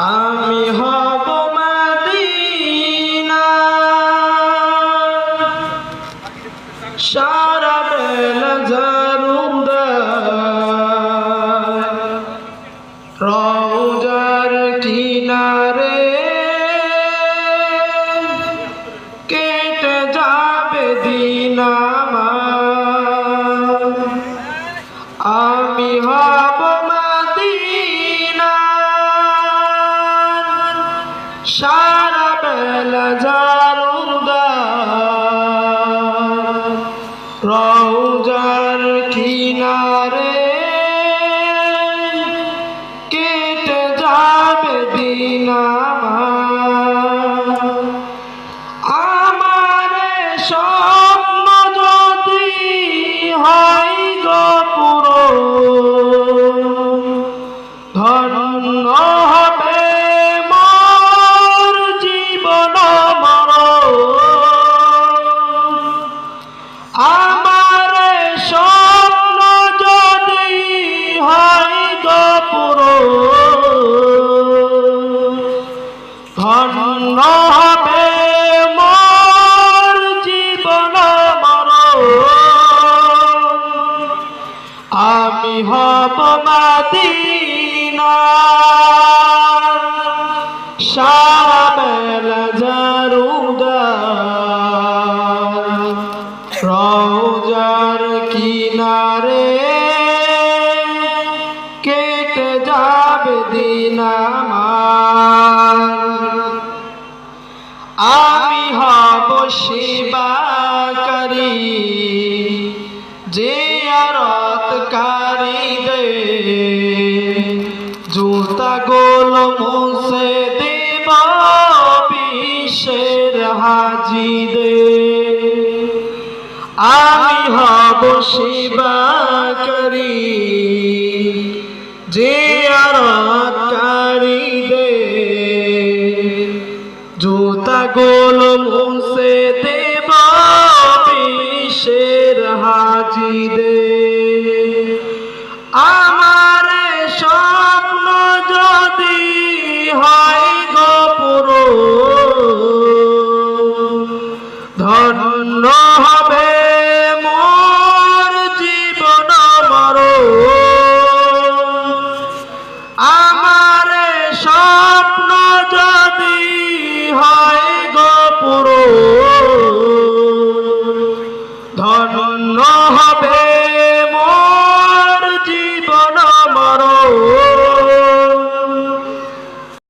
আমি হব মদিনা। সারা বেলা জারুদার রৌজার কিনারে কেটে যাবে দিন আমার। আমার যদি হয় গপুর ধন্য হবে মোর জীবন মর আমি হব মাদিনা সারা আমার আমি হব সেবাকারী যে আরতকারী দে জুতা গোল মুসে দেব বিশ্বের হাজি দে আমি হব সেবাকারী যে পাগল মুসে দেব হাজি দে আমার সব Oh.